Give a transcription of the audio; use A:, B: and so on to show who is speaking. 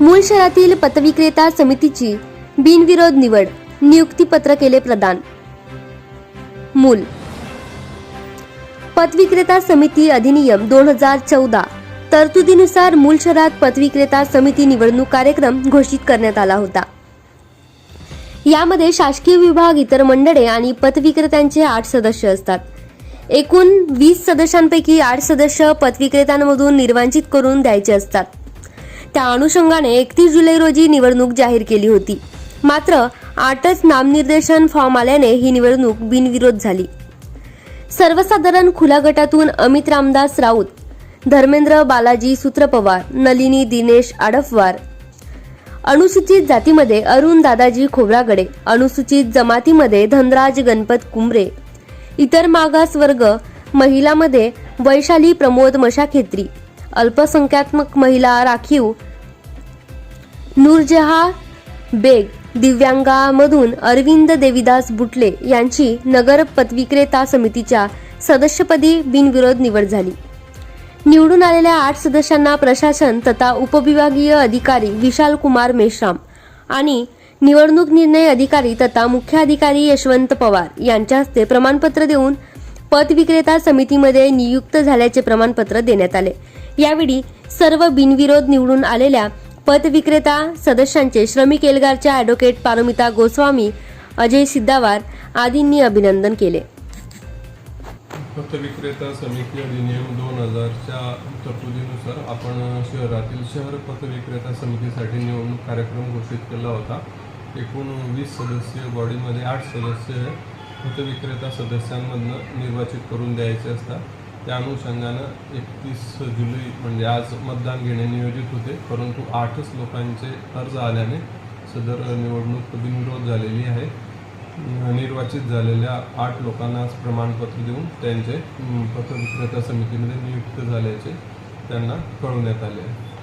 A: मूळ शहरातील पतविक्रेता समितीची बिनविरोध निवड नियुक्तीपत्र केले प्रदान. मूल. पतविक्रेता समिती अधिनियम दोन हजार चौदा तरतुदीनुसार मूल शहरात पतविक्रेता समिती निवडणूक कार्यक्रम घोषित करण्यात आला होता. यामध्ये शासकीय विभाग इतर मंडळे आणि पतविक्रेत्यांचे आठ सदस्य असतात. एकूण वीस सदस्यांपैकी आठ सदस्य पतविक्रेत्यांमधून निर्वांचित करून द्यायचे असतात. त्या अनुषंगाने एकतीस जुलै रोजी निवडणूक जाहीर केली होती. मात्र आठच नामनिर्देशन फॉर्म आल्याने ही निवडणूक बिनविरोध झाली. सर्वसाधारण खुल्या गटातून अमित रामदास राऊत धर्मेंद्र बालाजी सूत्रपवार नलिनी दिनेश आडफवार अनुसूचित जातीमध्ये अरुण दादाजी खोब्रागडे अनुसूचित जमातीमध्ये धनराज गणपत कुंबरे इतर मागास वर्ग महिलामध्ये वैशाली प्रमोद मशाखेत्री अल्पसंख्यात्मक महिला राखीव. नूरजहा बेग दिव्यांगामधून अरविंद देविदास बुटले यांची नगर पतविक्रेता समितीच्या सदस्यपदी बिनविरोध निवड झाली. निवडून आलेल्या आठ सदस्यांना प्रशासन तथा उपविभागीय अधिकारी विशाल कुमार मेश्राम आणि निवडणूक निर्णय अधिकारी तथा मुख्य अधिकारी यशवंत पवार यांच्या हस्ते प्रमाणपत्र देऊन पतविक्रेता समितीमध्ये नियुक्त झाल्याचे प्रमाणपत्र देण्यात आले. यावेळी सर्व बिनविरोध निवडून आलेल्या पतविक्रेता सदस्यांचे श्रमिक एल्गारच्या ॲडव्होकेट पारमिता गोस्वामी अजय सिद्धावार आदींनी अभिनंदन केले.
B: पतविक्रेता समिती अधिनियम दोन हजारच्या तरतुदीनुसार आपण शहरातील शहर पतविक्रेता समितीसाठी निवडणूक कार्यक्रम घोषित केला होता. एकूण वीस सदस्यीय बॉडीमध्ये आठ सदस्य पतविक्रेता सदस्यांमधनं निर्वाचित करून द्यायचे असतात. त्या अनुषंगानं एकतीस जुलै म्हणजे आज मतदान घेणे नियोजित होते परंतु आठच लोकांचे अर्ज आल्याने सदर निवडणूक बिनविरोध झालेली आहे. निर्वाचित झालेल्या आठ लोकांना आज प्रमाणपत्र देऊन त्यांचे पत्रविक्रेता समितीमध्ये नियुक्त झाल्याचे त्यांना कळवण्यात आले आहे.